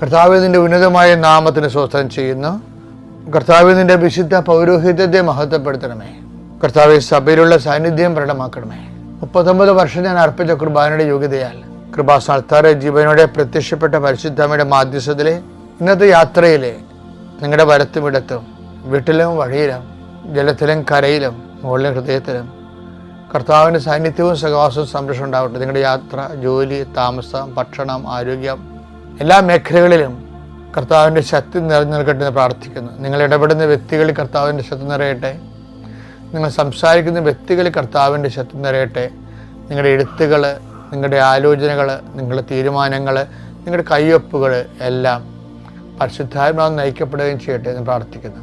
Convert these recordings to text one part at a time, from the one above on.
കർത്താവിന്റെ ഉന്നതമായ നാമത്തിന് സ്വസ്ഥം ചെയ്യുന്നു. കർത്താവിന്റെ വിശുദ്ധ പൗരോഹിത്യത്തെ മഹത്വപ്പെടുത്തണമേ. കർത്താവ് സഭയിലുള്ള സാന്നിധ്യം പ്രകടമാക്കണമേ. മുപ്പത്തൊമ്പത് വർഷം ഞാൻ അർപ്പിച്ച കുർബാനയുടെ യോഗ്യതയാൽ കൃപാസ്ഥാനത്താറെ ജീവനോടെ പ്രത്യക്ഷപ്പെട്ട പരിശുദ്ധമ്മയുടെ മാധ്യസ്ഥത്തിലെ ഇന്നത്തെ യാത്രയിലെ നിങ്ങളുടെ വലത്തും ഇടത്തും വീട്ടിലും വഴിയിലും ജലത്തിലും കരയിലും മുകളിലും ഹൃദയത്തിലും കർത്താവിന്റെ സാന്നിധ്യവും സഹവാസവും സംരക്ഷണം ഉണ്ടാവട്ടെ. നിങ്ങളുടെ യാത്ര ജോലി താമസം ഭക്ഷണം ആരോഗ്യം എല്ലാ മേഖലകളിലും കർത്താവിന്റെ ശക്തി നിറഞ്ഞു നിൽക്കട്ടെ എന്ന് പ്രാർത്ഥിക്കുന്നു. നിങ്ങൾ ഇടപെടുന്ന വ്യക്തികളിൽ കർത്താവിന്റെ ശക്തി നിറയട്ടെ. നിങ്ങൾ സംസാരിക്കുന്ന വ്യക്തികളിൽ കർത്താവിന്റെ ശക്തി നിറയട്ടെ. നിങ്ങളുടെ എഴുത്തുകൾ നിങ്ങളുടെ ആലോചനകൾ നിങ്ങളുടെ തീരുമാനങ്ങൾ നിങ്ങളുടെ കയ്യൊപ്പുകൾ എല്ലാം പരിശുദ്ധാത്മാവ് നയിക്കപ്പെടുകയും ചെയ്യട്ടെ എന്ന് പ്രാർത്ഥിക്കുന്നു.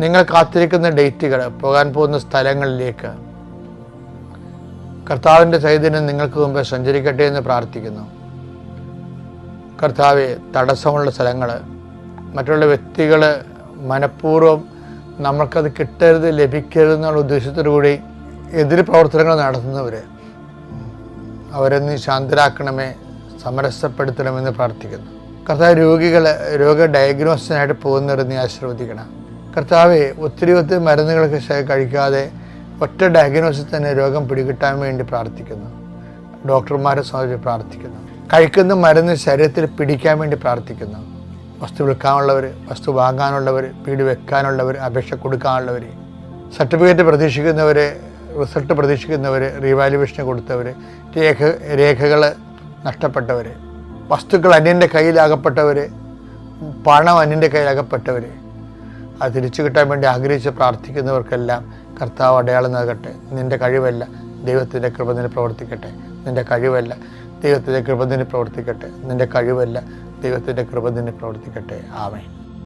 നിങ്ങൾ കാത്തിരിക്കുന്ന ഡേറ്റുകൾ പോകാൻ പോകുന്ന സ്ഥലങ്ങളിലേക്ക് കർത്താവിന്റെ ചൈതന്യം നിങ്ങൾക്ക് മുമ്പ് സഞ്ചരിക്കട്ടെ എന്ന് പ്രാർത്ഥിക്കുന്നു. കർത്താവെ തടസ്സമുള്ള സ്ഥലങ്ങൾ മറ്റുള്ള വ്യക്തികൾ മനഃപൂർവം നമ്മൾക്കത് കിട്ടരുത് ലഭിക്കരുത് എന്നുള്ള ഉദ്ദേശത്തോടു കൂടി എതിര് പ്രവർത്തനങ്ങൾ നടത്തുന്നവർ അവരെ നീ ശാന്തരാക്കണമേ സമരസപ്പെടുത്തണമെന്ന് പ്രാർത്ഥിക്കുന്നു. കർത്താവ് രോഗികൾ രോഗ ഡയഗ്നോസിനായിട്ട് പോകുന്നവർ നീ ആശീർവദിക്കണം. കർത്താവെ ഒത്തിരി ഒത്തിരി മരുന്നുകളൊക്കെ കഴിക്കാതെ ഒറ്റ ഡയഗ്നോസിൽ തന്നെ രോഗം പിടികിട്ടാൻ വേണ്ടി പ്രാർത്ഥിക്കുന്നു. ഡോക്ടർമാരെ സംബന്ധിച്ച് പ്രാർത്ഥിക്കുന്നു. കഴിക്കുന്ന മരുന്ന് ശരീരത്തിൽ പിടിക്കാൻ വേണ്ടി പ്രാർത്ഥിക്കുന്നു. വസ്തു വിൽക്കാനുള്ളവർ വസ്തു വാങ്ങാനുള്ളവർ വീട് വെക്കാനുള്ളവർ അപേക്ഷ കൊടുക്കാനുള്ളവർ സർട്ടിഫിക്കറ്റ് പ്രതീക്ഷിക്കുന്നവർ റിസൾട്ട് പ്രതീക്ഷിക്കുന്നവർ റീവാലുവേഷന് കൊടുത്തവർ രേഖ രേഖകൾ നഷ്ടപ്പെട്ടവർ വസ്തുക്കൾ അന്യന്റെ കയ്യിലാകപ്പെട്ടവർ പണം അന്യന്റെ കയ്യിലാകപ്പെട്ടവർ അത് തിരിച്ചു കിട്ടാൻ വേണ്ടി ആഗ്രഹിച്ച് പ്രാർത്ഥിക്കുന്നവർക്കെല്ലാം കർത്താവ് അടയാളം നൽകട്ടെ. നിന്റെ കഴിവല്ല. ദൈവത്തിന്റെ കൃപ നിന്നെ പ്രവർത്തിക്കട്ടെ. നിന്റെ കഴിവല്ല. ദൈവത്തിന്റെ കൃപ നിന്നെ പ്രവർത്തിക്കട്ടെ. നിന്റെ കഴിവല്ല ദൈവത്തിന്റെ കൃപ പ്രവർത്തിക്കട്ടെ. ആമേ